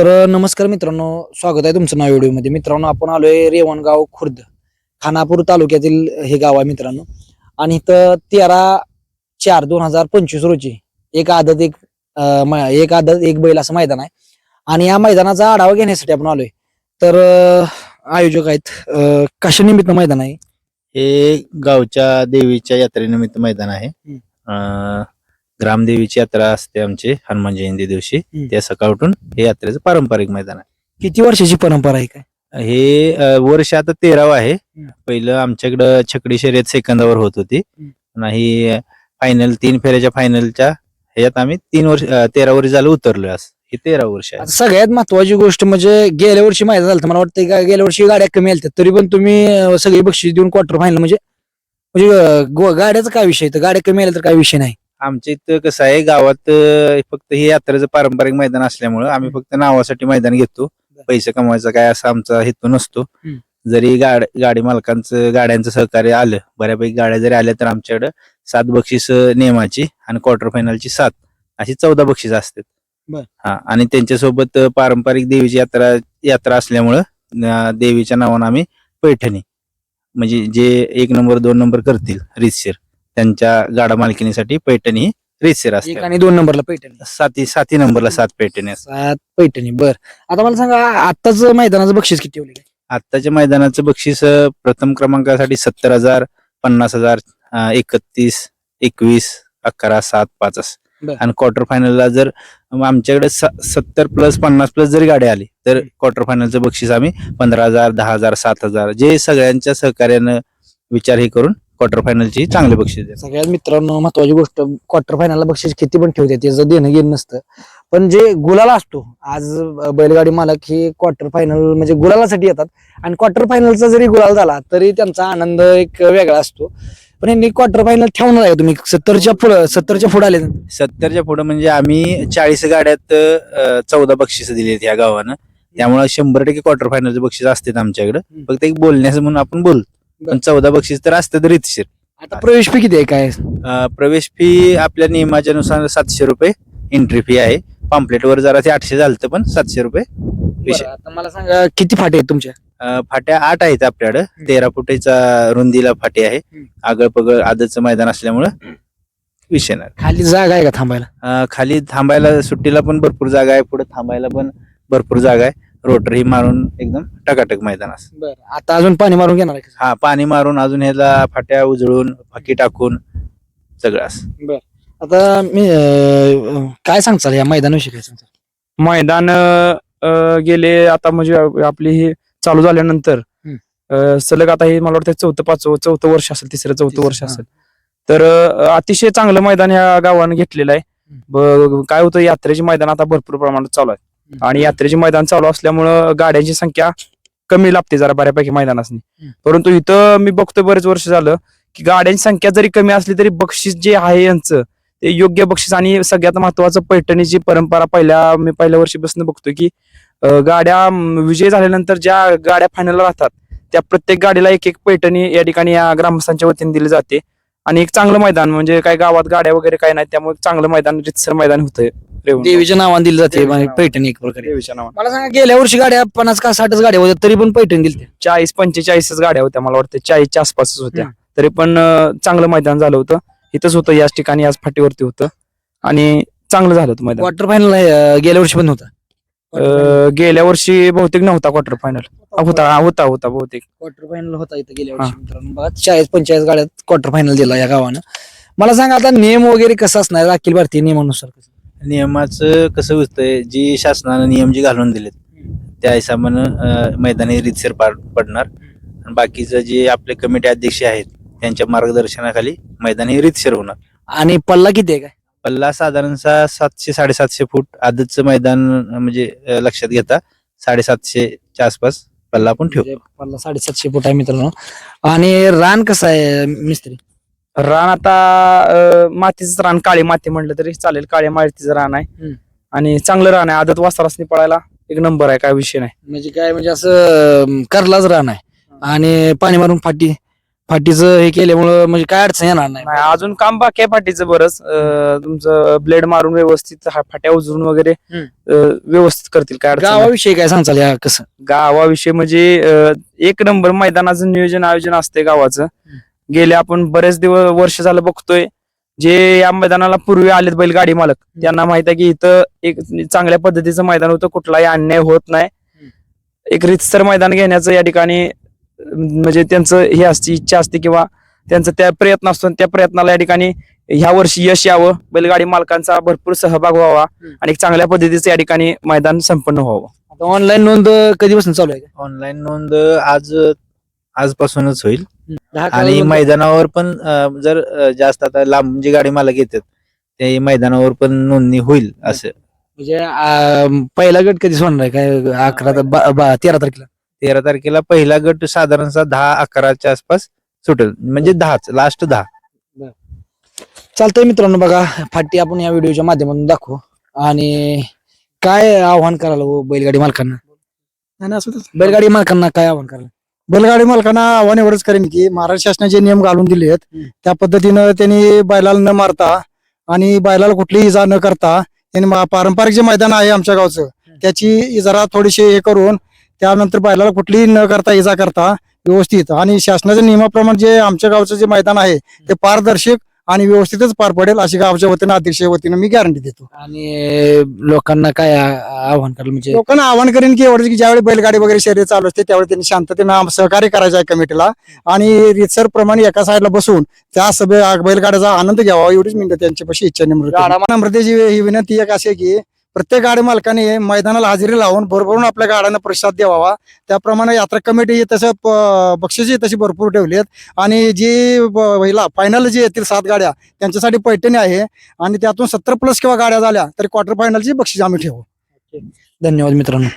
तर नमस्कार मित्रांनो स्वागत आहे तुमचं नाव व्हिडिओमध्ये. मित्रांनो आपण आलोय रेवणगाव खुर्द खानापूर तालुक्यातील हे गाव आहे मित्रांनो. आणि इथं तेरा चार दोन हजार पंचवीस रोजी एक आदत एक एक आदत एक बैल असं मैदान आहे. आणि या मैदानाचा आढावा घेण्यासाठी आपण आलोय. तर आयोजक आहेत कशा निमित्त मैदान आहे? हे गावच्या देवीच्या यात्रेनिमित्त मैदान आहे. ग्रामदेवीची यात्रा असते आमची हनुमान जयंती दिवशी. हम्म. त्या सकाळ उठून हे यात्रेचं पारंपरिक मैदान आहे. किती वर्षाची परंपरा आहे काय? हे अं, वर्ष आता तेरावं आहे. पहिलं आमच्याकडं छकडी शर्यत सेकंदावर होत होती. आणि फायनल तीन फेऱ्याच्या फायनलच्या ह्याच्यात आम्ही तीन वर्ष अं, तेरा वर्ष झालं उतरलोय आज. हे तेरा वर्ष आहे. आता सगळ्यात महत्वाची गोष्ट म्हणजे गेल्या वर्षी मैदान झालं मला वाटतं का गेल्या वर्षी गाड्या कमी आल्या तरी पण तुम्ही अं, सगळी बक्षीस देऊन क्वार्टर फायनल म्हणजे म्हणजे अं, गो- गाड्याचा काय विषय तर गाड्या कमी आल्या तर काय विषय नाही. आमच्या इथं कसं आहे गावात अं, फक्त हे यात्रेचं पारंपरिक मैदान असल्यामुळं आम्ही फक्त नावासाठी मैदान घेतो. पैसे कमवायचा काय असा आमचा हेतू नसतो. हम्म. जरी गाड गाडी मालकांचं गाड्यांचं सहकार्य आलं बऱ्यापैकी गाड्या जरी आल्या तर आमच्याकडे सात बक्षीस नियमाची आणि क्वार्टर फायनलची सात अशी चौदा बक्षीस असतात. बर. हा आणि त्यांच्यासोबत अं, पारंपरिक देवीची यात्रा यात्रा असल्यामुळं अं, देवीच्या नावानं आम्ही पैठणी म्हणजे जे एक नंबर दोन नंबर करतील रितशीर त्यांच्या गाडा मालकीनीसाठी पैठणी ही एक असते आणि दोन नंबरला पैठणी. साती साती नंबरला सात पैठणी असतात सात पैठणी बर. आता मला सांगा आताच मैदानाचं बक्षीस किती ठेवले आत्ताच्या मैदानाचं बक्षीस अं, प्रथम क्रमांकासाठी सत्तर हजार पन्नास हजार अं, एकतीस एकवीस अकरा सात पाच असं. बर. आणि क्वार्टर फायनलला जर आमच्याकडे सत्तर प्लस पन्नास प्लस जरी गाडी आली तर क्वार्टर फायनलचं बक्षीस आम्ही पंधरा हजार दहा हजार सात हजार जे सगळ्यांच्या सहकार्यानं विचार हे करून क्वार्टर फायनलची चांगले बक्षीस देतात. सगळ्यात मित्रांनो महत्वाची गोष्ट क्वार्टर फायनलला बक्षीस किती पण ठेवते त्याचं देणं घेणं नसतं. पण जे गुलाला असतो आज बैलगाडी मालक हे क्वार्टर फायनल म्हणजे गुलालासाठी येतात. आणि क्वार्टर फायनलचा जरी गुलाल झाला तरी त्यांचा आनंद एक वेगळा असतो. पण यांनी क्वार्टर फायनल ठेवणार आहे तुम्ही. सत्तरच्या पुढं सत्तरच्या पुढे आले सत्तरच्या पुढे म्हणजे आम्ही चाळीस गाड्यात चौदा बक्षीस दिली आहेत या गावानं. त्यामुळे शंभर टक्के क्वार्टर फायनलचे बक्षीस असतात आमच्याकडे. फक्त एक बोलण्याचं म्हणून आपण बोलतो. पण चौदा बक्षीस तर असतात रितशीर आता प्रवेश फी किती आहे? काय? प्रवेश फी आपल्या नियमाच्या नुसार सातशे रुपये. एंट्री फी आहे. पॉम्प्लेट वर जरा ते आठशे झालं पण सातशे रुपये. विषय. बरं, आता मला सांगा किती फाटे आहेत तुमच्या? अं, फाट्या आठ आहेत आपल्याकडे. तेरा फुटेचा रुंदीला फाटी आहे. हम्म. आगळ पगळ आदतचं मैदान असल्यामुळं विषय नाही. खाली जागा आहे का थांबायला? अं, खाली थांबायला सुट्टीला पण भरपूर जागा आहे. पुढे थांबायला पण भरपूर जागा आहे. रोटर ही मारून एकदम. टकाटक मैदान असं. बरं. आता अजून पाणी मारून घेणार आहे का? हा पाणी मारून अजून ह्याला फाट्या उजळून फाकी टाकून सगळं असं. आता मी अं, काय सांगचाल या मैदानाविषयी काय सांगचाल मैदान अ, गेले आता म्हणजे आपली ही चालू झाल्यानंतर हम्म. अ, सलग आता हे मला वाटतं चौथं पाचवं चौथं वर्ष असेल तिसरं चौथं तिसरं, वर्ष हा. असेल. तर अ, अतिशय चांगलं मैदान ह्या गावानं घेतलेलं आहे. ब- काय होतं यात्रेची मैदान आता भरपूर प्रमाणात चालू आहे. आणि यात्रेची मैदान चालू असल्यामुळं गाड्यांची संख्या कमी लागते जरा बऱ्यापैकी मैदानासनी. परंतु इथं मी बघतोय बरेच वर्ष झालं की गाड्यांची संख्या जरी कमी असली तरी बक्षीस जे आहे यांचं ते योग्य बक्षीस आणि सगळ्यात महत्वाचं पैठणीची परंपरा पहिल्या मी पहिल्या वर्षीपासून बघतोय की गाड्या विजय झाल्यानंतर ज्या गाड्या फायनल राहतात त्या प्रत्येक गाडीला एक एक पैठणी या ठिकाणी या ग्रामस्थांच्या वतीने दिली जाते आणि एक चांगलं मैदान म्हणजे काय गावात गाड्या वगैरे काय नाही त्यामुळे चांगलं मैदान रितसर मैदान होतंय. देवीच्या नावाने दिली जाते म्हणजे. पैठणी एक प्रकारे. देवीच्या नावानं. मला सांगा गेल्या वर्षी गाड्या पन्नास का साठच गाड्या होत्या तरी पण पैठणी दिली चाळीस पंचेचाळीसच गाड्या होत्या मला वाटतं. चाळीसच्या आसपासच होत्या. तरी पण अं, चांगलं मैदान झालं होतं. इथंच होतं याच ठिकाणी याच फाटीवरती होतं. आणि चांगलं झालं होतं मैदान. क्वार्टर फायनल गेल्या वर्षी पण होता. अं, गेल्या वर्षी बहुतेक नव्हता क्वार्टर फायनल होता. होता होता बहुतेक. क्वार्टर फायनल होता इथं गेल्या वर्षी मित्रांनो. बघा चाळीस पंचेचाळीस गाड्यात क्वार्टर फायनल दिला या गावानं. मला सांगा आता नियम वगैरे कसं असणार? अखिल भारतीय नियमानुसार कसं? नियमाचं कसं होतंय जी शासनानं नियम जे घालून दिलेत त्या हिशोबानं मैदानी रितसर पार पडणार. आणि बाकीचं जे आपले कमिटी अध्यक्ष आहेत त्यांच्या मार्गदर्शनाखाली मैदानी रितसर होणार. आणि पल्ला किती आहे काय? पल्ला साधारणतः सातशे साडेसातशे फूट आदतचं मैदान म्हणजे अं, लक्षात घेता साडेसातशेच्या आसपास पल्ला आपण ठेवू म्हणजे पल्ला साडेसातशे फूट आहे मित्रांनो. आणि रान कसं आहे मिस्त्री? रान आता अं, मातीचं रान काळी माती म्हटलं तरी चालेल. काळ्या मातीचं रान आहे. हम्म. आणि चांगलं रान आहे. आदत वासरासनी पळायला एक नंबर आहे काय विषय नाही. म्हणजे काय म्हणजे असं अं, करलाच रान आहे. आणि पाणी मारून फाटी फाटीचं हे केल्यामुळं म्हणजे काय अडचण येणार नाही. नाही अजून काम बाकी आहे फाटीचं बरंच. अं, तुमचं ब्लेड मारून व्यवस्थित हा- फाट्या उजरून वगैरे हम्म. अं, व्यवस्थित करतील काय अडचण नाही. गावाविषयी काय सांगचाल या कसं? गावाविषयी म्हणजे अं, एक नंबर मैदानाचं नियोजन आयोजन असते गावाचं. गेले आपण बरेच दिवस वर्ष झालं बघतोय जे या मैदानाला पूर्वी आलेत बैलगाडी मालक त्यांना माहीत आहे की इथं एक चांगल्या पद्धतीचं मैदान होतं कुठलाही अन्याय होत नाही. एक रितसर मैदान घेण्याचं या ठिकाणी म्हणजे त्यांचं हे असते इच्छा असते किंवा त्यांचा त्या प्रयत्न असतो आणि त्या प्रयत्नाला या ठिकाणी ह्या वर्षी यश यावं बैलगाडी मालकांचा भरपूर सहभाग व्हावा आणि एक चांगल्या पद्धतीचं या ठिकाणी मैदान संपन्न व्हावं. आता ऑनलाईन नोंद कधीपासून चालू आहे? ऑनलाईन नोंद आज आजपासूनच होईल. आणि मैदानावर पण जर जास्त आता लांब जी गाडी मालक येतात ते मैदानावर पण नोंदणी होईल असं. म्हणजे पहिला गट कधी सोडणार आहे? काय अकरा तर बा- बा- तेरा तारखेला? तेरा तारखेला पहिला गट साधारणतः दहा अकराच्या आसपास सुटेल. म्हणजे दहाच लास्ट दहा. चालतंय मित्रांनो बघा फाटी आपण या व्हिडिओच्या माध्यमातून दाखवू. आणि काय आव्हान करायला हो बैलगाडी मालकांना. बैलगाडी मालकांना काय आव्हान करायला? बैलगाडी मालकांना आव्हान एवढंच करेन की महाराष्ट्र शासनाचे नियम घालून दिले आहेत. त्या पद्धतीनं त्यांनी बैलाला न मारता आणि बैलाला कुठलीही इजा न करता त्यांनी पारंपरिक जे मैदान आहे आमच्या गावचं त्याची जरा थोडीशी हे करून त्यानंतर बैलाला कुठलीही न करता इजा करता व्यवस्थित. आणि शासनाच्या नियमाप्रमाणे जे आमच्या गावचं जे मैदान आहे ते पारदर्शक आणि व्यवस्थितच पार पडेल अशी गावच्या वतीनं अध्यक्ष वतीनं मी गॅरंटी देतो. आणि लोकांना काय आ- आव्हान करायला म्हणजे लोकांना आवाहन करेन की एवढंच की ज्यावेळी बैलगाडी वगैरे शर्यत चालू असते त्यावेळी त्यांनी शांततेनं आम- सहकार्य करायचं आहे कमिटीला. आणि रितसर प्रमाणे एका साईडला बसून त्या सभे बैलगाड्याचा आनंद घ्यावा एवढीच मिनिटं त्यांच्यापाशी इच्छा निमृत नम्रतेची ही विनंती एक अशी आहे की प्रत्येक गाडी मालकाने मैदानाला हजेरी लावून भरभरून आपल्या गाड्यांना प्रसाद द्यावा. त्याप्रमाणे यात्रा कमिटी तसं बक्षिसही तशी भरपूर ठेवली आहेत. आणि जी हिला फायनल जी येतील सात गाड्या त्यांच्यासाठी पैठणी आहे. आणि त्यातून सत्तर प्लस किंवा गाड्या झाल्या तरी क्वार्टर फायनलची बक्षीस आम्ही ठेवू. धन्यवाद मित्रांनो.